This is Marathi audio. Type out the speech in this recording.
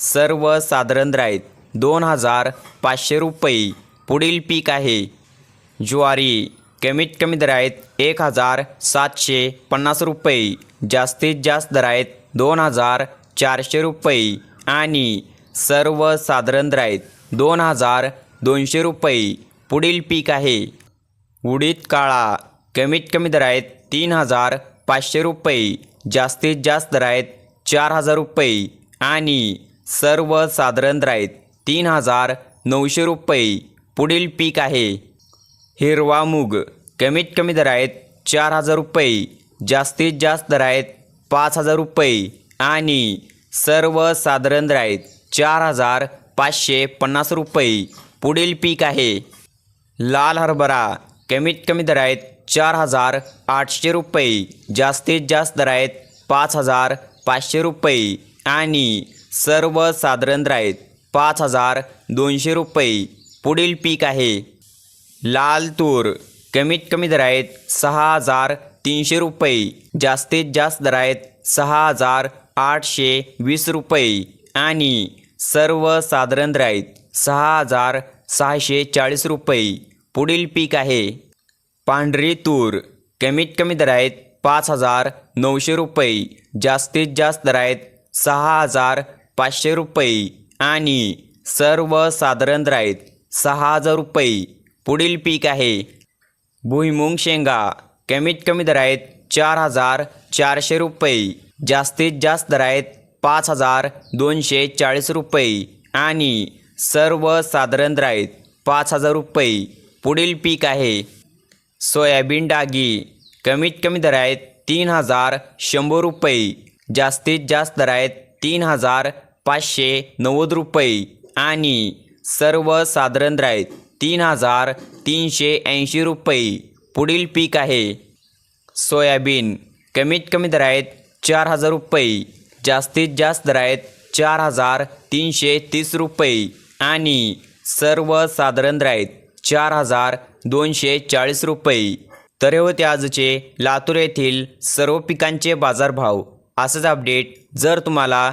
सर्वसाधारण साधारण आहेत दोन हजार पाचशे रुपये. पुढील पीक आहे. ज्वारी. कमीत कमी दर आहेत एक हजार सातशे पन्नास रुपये. जास्तीत जास्त दर आहेत दोन हजार चारशे रुपये. आणि सर्वसाधारण साधारण आहेत दोन हजार दोनशे रुपये. पुढील पीक आहे. उडीद काळा. कमीत कमी दर आहेत तीन हजार पाचशे रुपये. जास्तीत जास्त दर आहेत चार हजार रुपये. आणि सर्वसाधारण दर आहेत तीन हजार नऊशे रुपये. पुढील पीक आहे. हिरवा मूग कमीत कमी दर आहेत चार हजार रुपये जास्तीत जास्त दर आहेत पाच हजार रुपये आणि सर्वसाधारण दर आहेत चार हजार पाचशे पन्नास रुपये. पुढील पीक आहे. लाल हरभरा कमीत कमी दर आहेत चार हजार आठशे रुपये जास्तीत जास्त दर आहेत पाच हजार पाचशे रुपये आणि सर्वसाधारण साधारण आहेत पाच हजार दोनशे रुपये. पुढील पीक आहे. लाल तूर कमीत कमी दर आहेत सहा हजार तीनशे रुपये. जास्तीत जास्त दर आहेत सहा हजार आठशे वीस रुपये. आणि सर्वसाधारण दर आहेत सहा हजार सहाशे चाळीस रुपये. पुढील पीक आहे. पांढरी तूर कमीत कमी दर आहेत पाच हजार नऊशे रुपये. जास्तीत जास्त दर आहेत सहा हजार पाचशे रुपये आणि सर्वसाधारण राईत सहा हजार रुपये. पुढील पीक आहे. भुईमुंग शेंगा. कमीत कमी दरायत आहेत चार हजार चारशे रुपये. जास्तीत जास्त दर आहेत पाच हजार दोनशे चाळीस रुपये. आणि सर्वसाधारण राईत पाच हजार रुपये. पुढील पीक आहे. सोयाबीन डागी. कमीत कमी दरायत आहेत तीन हजार शंभर रुपये. जास्तीत जास्त दर आहेत तीन हजार पाचशे नव्वद रुपये. आणि सर्वसाधारण राईत तीन हजार तीनशे ऐंशी रुपये. पुढील पीक आहे. सोयाबीन. कमीत कमी दरायत चार हजार रुपये. जास्तीत जास्त दर आहेत चार हजार तीनशे तीस रुपये. आणि सर्वसाधारण राईत चार हजार दोनशे चाळीस रुपये. तर हे होते आजचे लातूर येथील सर्व पिकांचे बाजारभाव. असंच अपडेट जर तुम्हाला